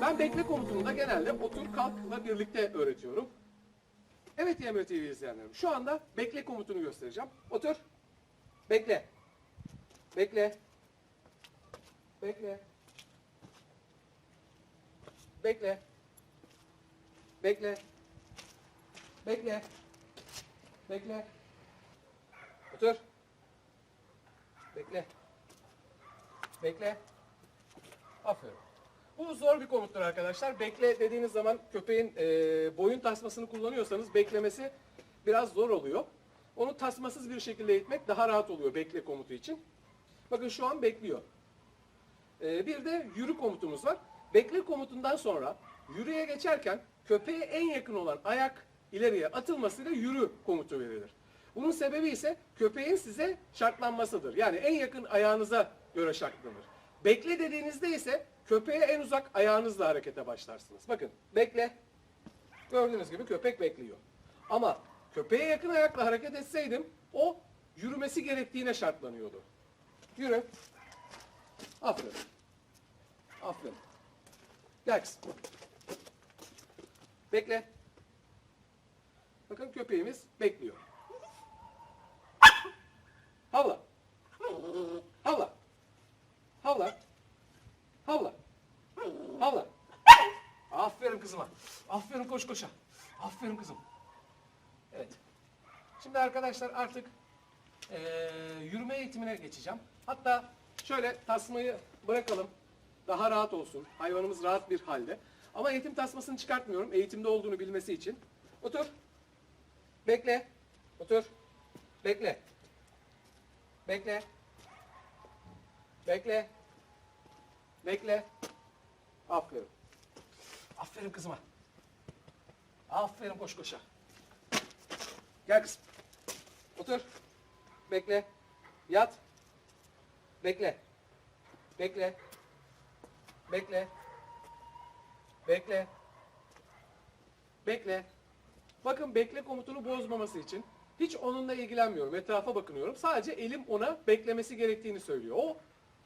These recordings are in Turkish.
Ben bekle komutunu genelde otur kalkla birlikte öğretiyorum. Evet YMR TV izleyenlerim. Şu anda bekle komutunu göstereceğim. Otur. Bekle. Bekle. Bekle. Bekle. Bekle. Bekle. Bekle. Otur. Bekle. Bekle. Aferin. Bu zor bir komuttur arkadaşlar. Bekle dediğiniz zaman köpeğin e, boyun tasmasını kullanıyorsanız beklemesi biraz zor oluyor. Onu tasmasız bir şekilde eğitmek daha rahat oluyor bekle komutu için. Bakın şu an bekliyor. E, bir de yürü komutumuz var. Bekle komutundan sonra yürüye geçerken köpeğe en yakın olan ayak ileriye atılmasıyla yürü komutu verilir. Bunun sebebi ise köpeğin size şartlanmasıdır. Yani en yakın ayağınıza göre şartlanır. Bekle dediğinizde ise köpeğe en uzak ayağınızla harekete başlarsınız. Bakın bekle. Gördüğünüz gibi köpek bekliyor. Ama köpeğe yakın ayakla hareket etseydim o yürümesi gerektiğine şartlanıyordu. Yürü. Aferin. Aferin. Gel. Bekle. Bakın köpeğimiz bekliyor. Havla. Havla. Havla. Havla. Havla. Aferin kızıma. Aferin koş koşa. Aferin kızım. Evet. Şimdi arkadaşlar artık eee, yürüme eğitimine geçeceğim. Hatta şöyle tasmayı bırakalım. Daha rahat olsun. Hayvanımız rahat bir halde. Ama eğitim tasmasını çıkartmıyorum. Eğitimde olduğunu bilmesi için. Otur. Bekle. Otur. Bekle. Bekle. Bekle. Bekle. Aferin. Aferin kızıma. Aferin koş koşa. Gel kızım. Otur. Bekle. Yat. Bekle. Bekle. Bekle. Bekle. Bekle. Bakın bekle komutunu bozmaması için hiç onunla ilgilenmiyorum. Etrafa bakınıyorum. Sadece elim ona beklemesi gerektiğini söylüyor. O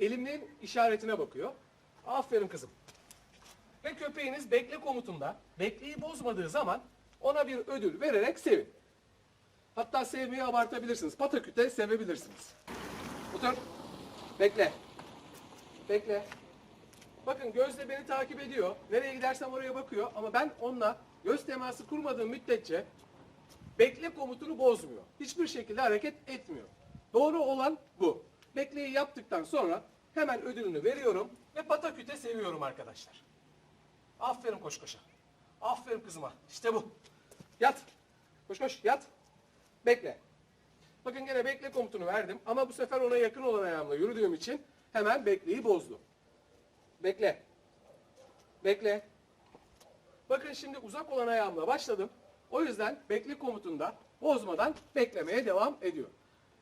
elimlerin işaretine bakıyor. Aferin kızım. Ve köpeğiniz bekle komutunda bekleyi bozmadığı zaman ona bir ödül vererek sevin. Hatta sevmeyi abartabilirsiniz. Pataküte sevebilirsiniz. Otur. Bekle. Bekle. Bakın gözle beni takip ediyor. Nereye gidersem oraya bakıyor. Ama ben onunla göz teması kurmadığım müddetçe bekle komutunu bozmuyor. Hiçbir şekilde hareket etmiyor. Doğru olan bu. Bekleyi yaptıktan sonra hemen ödülünü veriyorum ve pataküte seviyorum arkadaşlar. Aferin koş koşa. Aferin kızıma. İşte bu. Yat. Koş koş yat. Bekle. Bakın gene bekle komutunu verdim ama bu sefer ona yakın olan ayağımla yürüdüğüm için hemen bekleyi bozdu. Bekle. Bekle. Bakın şimdi uzak olan ayağımla başladım. O yüzden bekle komutunda bozmadan beklemeye devam ediyor.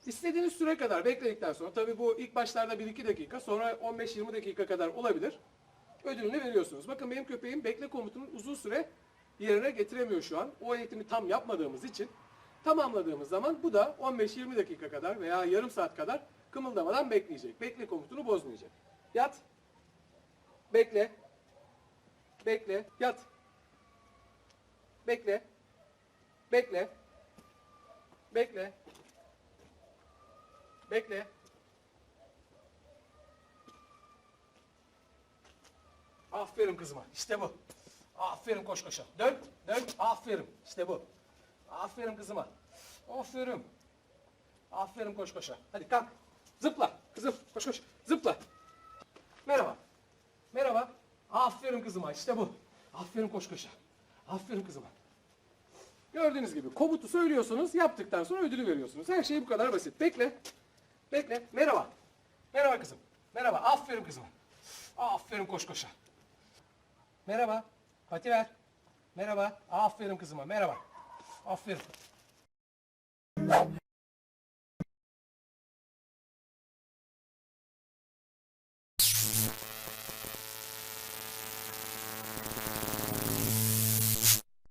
İstediğiniz süre kadar bekledikten sonra tabii bu ilk başlarda 1-2 dakika sonra 15-20 dakika kadar olabilir. Ödülünü veriyorsunuz. Bakın benim köpeğim bekle komutunun uzun süre yerine getiremiyor şu an. O eğitimi tam yapmadığımız için tamamladığımız zaman bu da 15-20 dakika kadar veya yarım saat kadar kımıldamadan bekleyecek. Bekle komutunu bozmayacak. Yat. Bekle. Bekle. Yat. Bekle. Bekle. Bekle. Bekle. Aferin kızıma. İşte bu. Aferin koş koşa. Dön. Dön. Aferin. İşte bu. Aferin kızıma. Aferin. Aferin koş koşa. Hadi kalk. Zıpla. Kızım koş koş. Zıpla. Merhaba. Merhaba. Aferin kızıma. İşte bu. Aferin koş koşa. Aferin kızıma. Gördüğünüz gibi komutu söylüyorsunuz, yaptıktan sonra ödülü veriyorsunuz. Her şey bu kadar basit. Bekle. Bekle. Merhaba. Merhaba kızım. Merhaba. Aferin kızıma. Aferin koş koşa. Merhaba. Pati ver. Merhaba. Aferin kızıma. Merhaba. Aferin.